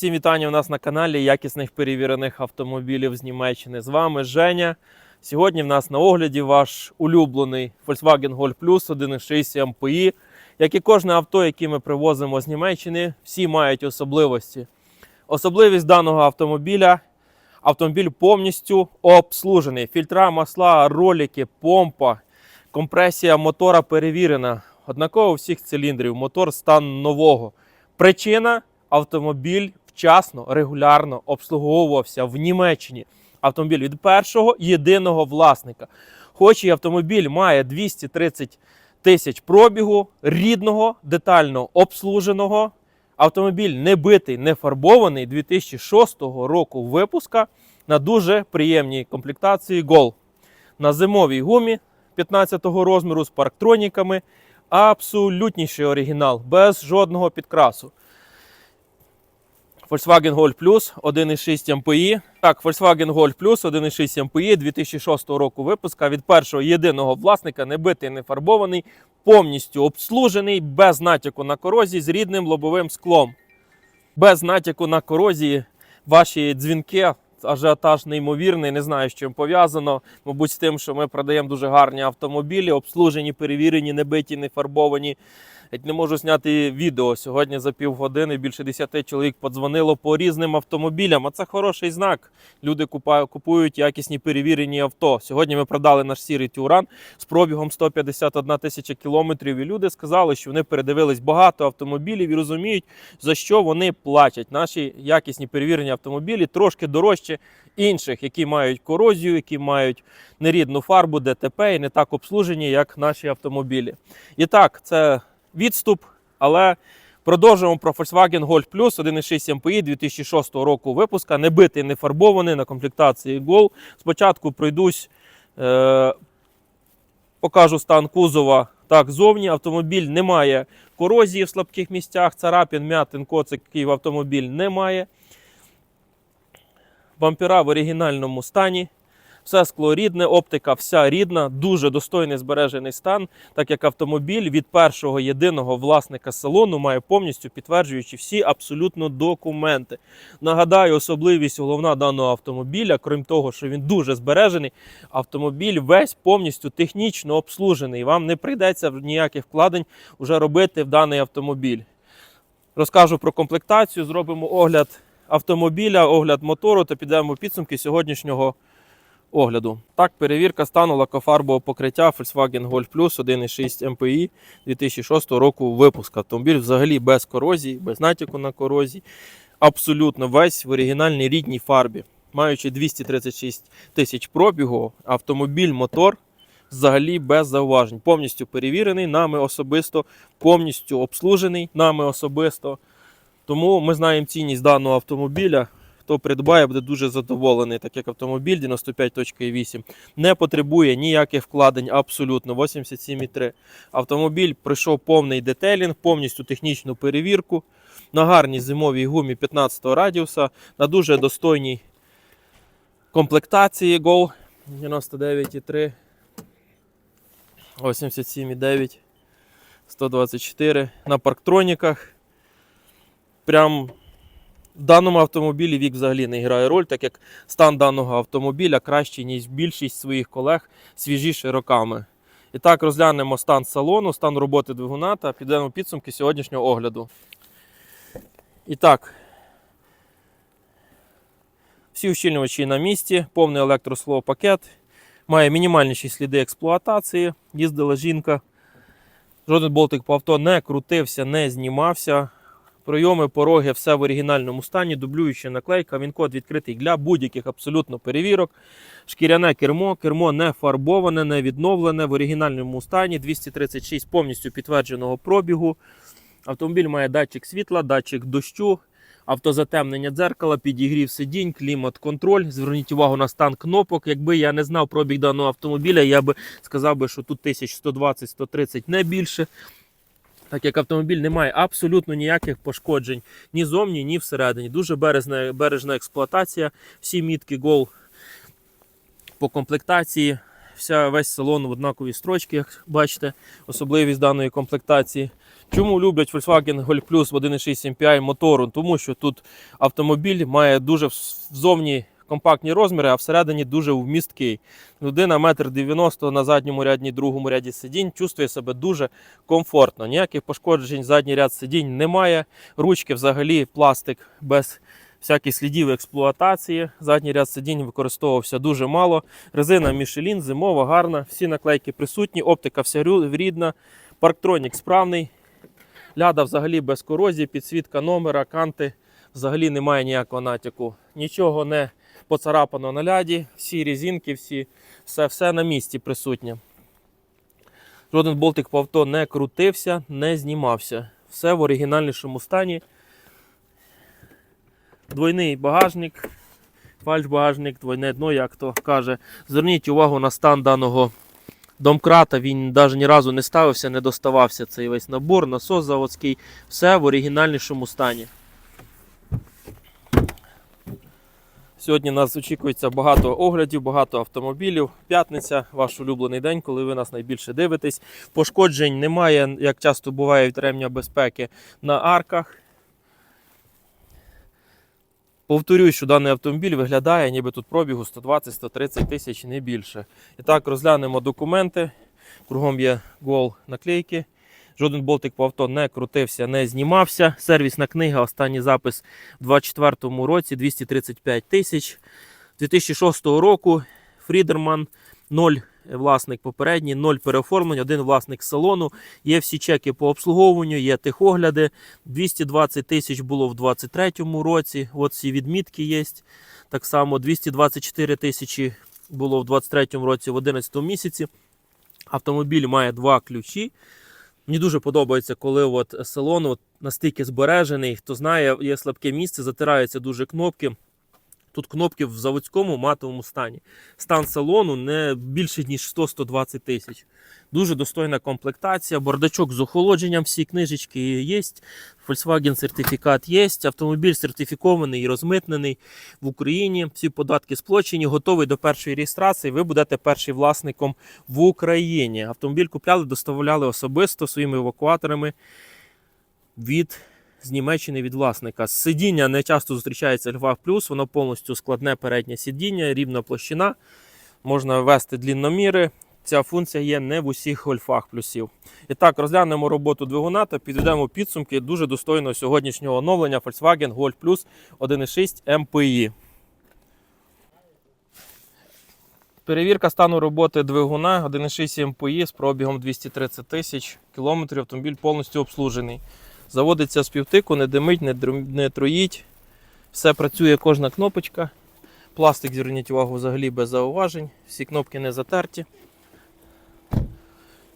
всім вітання у нас на каналі якісних перевірених автомобілів з Німеччини. З вами Женя. Сьогодні в нас на огляді ваш улюблений Volkswagen Golf Plus 1.6 MPI. Як і кожне авто, яке ми привозимо з Німеччини, всі мають особливості. Особливість даного автомобіля автомобіль повністю обслужений. Фільтра, масла, ролики, помпа, компресія мотора перевірена. Однаково всіх циліндрів, мотор стан нового. Причина автомобіль вчасно, регулярно обслуговувався в Німеччині. Автомобіль від першого єдиного власника. Хоч і автомобіль має 230 тисяч пробігу, рідного, детально обслуженого. Автомобіль не битий, не фарбований 2006 року випуска на дуже приємній комплектації Гол. На зимовій гумі 15-го розміру з парктроніками. Абсолютніший оригінал, без жодного підкрасу. Volkswagen Golf Plus 1.6 MPI. Так, Volkswagen Golf Plus 1.6 MPI 2006 року випуска від першого єдиного власника, не битий, не фарбований, повністю обслужений, без натяку на корозії з рідним лобовим склом. Без натяку на корозії ваші дзвінки, ажіотаж неймовірний, не знаю, з чим пов'язано. Мабуть, з тим, що ми продаємо дуже гарні автомобілі, обслужені, перевірені, не биті, не фарбовані. Як не можу зняти відео. Сьогодні за півгодини більше 10 чоловік подзвонило по різним автомобілям. А це хороший знак. Люди купують якісні перевірені авто. Сьогодні ми продали наш сірий Тюран з пробігом 151 тисяча кілометрів. І люди сказали, що вони передивились багато автомобілів і розуміють, за що вони платять. Наші якісні перевірені автомобілі трошки дорожче інших, які мають корозію, які мають нерідну фарбу, ДТП і не так обслужені, як наші автомобілі. І так, це відступ, але продовжуємо про Volkswagen Golf Plus 1.6 MPI 2006 року випуска. Не битий, не фарбований на комплектації Gol. Спочатку пройдусь, е, покажу стан кузова. Так, зовні автомобіль не має корозії в слабких місцях, царапін, м'ятин, коциків автомобіль немає. Бампера в оригінальному стані. Все скло рідне, оптика вся рідна, дуже достойний збережений стан, так як автомобіль від першого єдиного власника салону має повністю підтверджуючи всі абсолютно документи. Нагадаю, особливість головна даного автомобіля, крім того, що він дуже збережений, автомобіль весь повністю технічно обслужений. Вам не прийдеться ніяких вкладень вже робити в даний автомобіль. Розкажу про комплектацію, зробимо огляд автомобіля, огляд мотору та підемо підсумки сьогоднішнього огляду. Так, перевірка стану лакофарбового покриття Volkswagen Golf Plus 1.6 MPI 2006 року випуску. Автомобіль взагалі без корозії, без натяку на корозії. Абсолютно весь в оригінальній рідній фарбі. Маючи 236 тисяч пробігу, автомобіль, мотор взагалі без зауважень. Повністю перевірений нами особисто, повністю обслужений нами особисто. Тому ми знаємо цінність даного автомобіля. Хто придбає, буде дуже задоволений, так як автомобіль 95.8 не потребує ніяких вкладень абсолютно 87,3. Автомобіль пройшов повний детелінг, повністю технічну перевірку на гарній зимовій гумі 15 радіуса, на дуже достойній комплектації Gol 99,3, 87,9, 124 на парктроніках. Прям в даному автомобілі вік взагалі не грає роль, так як стан даного автомобіля кращий, ніж більшість своїх колег свіжіше роками. І так розглянемо стан салону, стан роботи двигуна та підемо підсумки сьогоднішнього огляду. І так, всі ущільнювачі на місці, повний електрослоу пакет, має мінімальніші сліди експлуатації, їздила жінка. Жоден болтик по авто не крутився, не знімався. Пройоми, пороги, все в оригінальному стані, дублююча наклейка, він код відкритий для будь-яких абсолютно перевірок. Шкіряне кермо, кермо не фарбоване, не відновлене в оригінальному стані. 236 повністю підтвердженого пробігу. Автомобіль має датчик світла, датчик дощу, автозатемнення дзеркала, підігрів сидінь, клімат-контроль. Зверніть увагу на стан кнопок. Якби я не знав пробіг даного автомобіля, я би сказав би, що тут 1120-130 не більше. Так як автомобіль не має абсолютно ніяких пошкоджень ні зовні, ні всередині. Дуже бережна, бережна експлуатація. Всі мітки Гол по комплектації. Вся, весь салон в однаковій строчці, як бачите, особливість даної комплектації. Чому люблять Volkswagen Golf Plus в 1.6 MPI мотору? Тому що тут автомобіль має дуже зовні компактні розміри, а всередині дуже вмісткий. Людина метр 90 на задньому ряді, другому ряді сидінь чувствує себе дуже комфортно. Ніяких пошкоджень задній ряд сидінь немає. Ручки взагалі пластик без всяких слідів експлуатації. Задній ряд сидінь використовувався дуже мало. Резина Michelin, зимова, гарна, всі наклейки присутні, оптика вся рідна, парктронік справний. Ляда взагалі без корозії, підсвітка номера, канти. Взагалі немає ніякого натяку. Нічого не поцарапано на ляді, всі різинки, всі, все, все на місці присутнє. Жоден болтик по авто не крутився, не знімався. Все в оригінальнішому стані. Двойний багажник, фальш-багажник, двойне дно, як то каже. Зверніть увагу на стан даного домкрата. Він навіть ні разу не ставився, не доставався цей весь набор, насос заводський. Все в оригінальнішому стані. Сьогодні нас очікується багато оглядів, багато автомобілів. П'ятниця, ваш улюблений день, коли ви нас найбільше дивитесь. Пошкоджень немає, як часто буває від ремня безпеки на арках. Повторюю, що даний автомобіль виглядає, ніби тут пробігу 120-130 тисяч, не більше. І так, розглянемо документи. Кругом є гол наклейки. Жоден болтик по авто не крутився, не знімався. Сервісна книга, останній запис у 2024 році 235 тисяч. 2006 року Фрідерман 0 власник попередній, 0 переоформлень, один власник салону. Є всі чеки по обслуговуванню, є техогляди. 220 тисяч було в 2023 році. От всі відмітки є. Так само 224 тисячі було в 2023 році в 11 місяці. Автомобіль має два ключі. Мені дуже подобається, коли от салон от настільки збережений. Хто знає, є слабке місце, затираються дуже кнопки. Тут кнопки в заводському матовому стані. Стан салону не більше ніж 100-120 тисяч. Дуже достойна комплектація, бардачок з охолодженням, всі книжечки є. Volkswagen сертифікат є. Автомобіль сертифікований і розмитнений в Україні. Всі податки сплочені, готовий до першої реєстрації. Ви будете першим власником в Україні. Автомобіль купляли, доставляли особисто своїми евакуаторами від з Німеччини від власника. Сидіння не часто зустрічається Льва Плюс, воно повністю складне переднє сидіння, рівна площина. Можна ввести длінноміри. Ця функція є не в усіх гольфах плюсів. І так, розглянемо роботу двигуна та підведемо підсумки дуже достойного сьогоднішнього оновлення Volkswagen Golf Plus 1.6 MPI. Перевірка стану роботи двигуна 1.6 MPI з пробігом 230 тисяч кілометрів. Автомобіль повністю обслужений. Заводиться з півтику, не димить, не, троїть. Все працює кожна кнопочка. Пластик, зверніть увагу, взагалі без зауважень. Всі кнопки не затерті.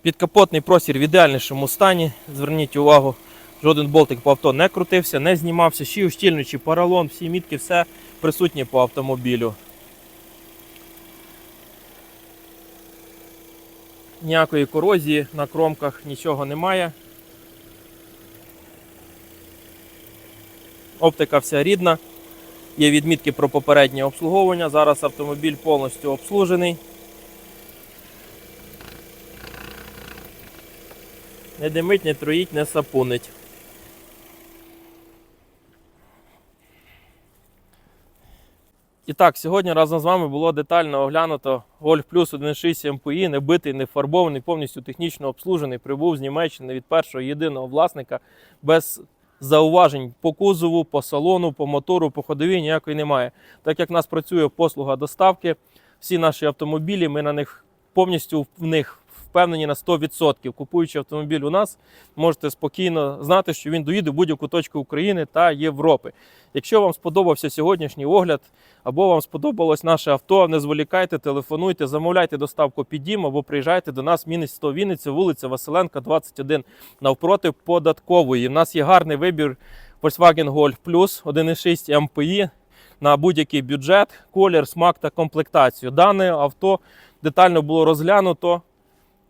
Підкапотний простір в ідеальнішому стані. Зверніть увагу, жоден болтик по авто не крутився, не знімався. Ще ущільнюючий поролон, всі мітки, все присутнє по автомобілю. Ніякої корозії на кромках нічого немає. Оптика вся рідна. Є відмітки про попереднє обслуговування. Зараз автомобіль повністю обслужений. Не димить, не троїть, не сапунить. І так, сьогодні разом з вами було детально оглянуто Golf Plus 1.6 MPI, не битий, не фарбований, повністю технічно обслужений. Прибув з Німеччини від першого єдиного власника без зауважень по кузову, по салону, по мотору, по ходові ніякої немає. Так як в нас працює послуга доставки, всі наші автомобілі, ми на них повністю в них впевнені на 100%. Купуючи автомобіль у нас, можете спокійно знати, що він доїде в будь-яку точку України та Європи. Якщо вам сподобався сьогоднішній огляд, або вам сподобалось наше авто, не зволікайте, телефонуйте, замовляйте доставку під або приїжджайте до нас, Мінець 100 Вінниця, вулиця Василенка, 21, навпроти податкової. У нас є гарний вибір Volkswagen Golf Plus 1.6 MPI на будь-який бюджет, колір, смак та комплектацію. Дане авто детально було розглянуто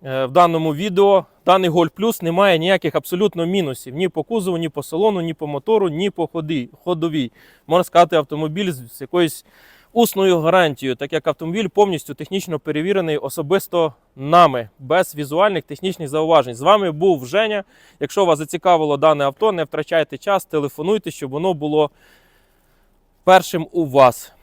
в даному відео. Даний Golf Plus не має ніяких абсолютно мінусів ні по кузову, ні по салону, ні по мотору, ні по ході, ходовій. Можна сказати, автомобіль з якоюсь усною гарантією, так як автомобіль повністю технічно перевірений особисто нами, без візуальних технічних зауважень. З вами був Женя. Якщо вас зацікавило дане авто, не втрачайте час, телефонуйте, щоб воно було першим у вас.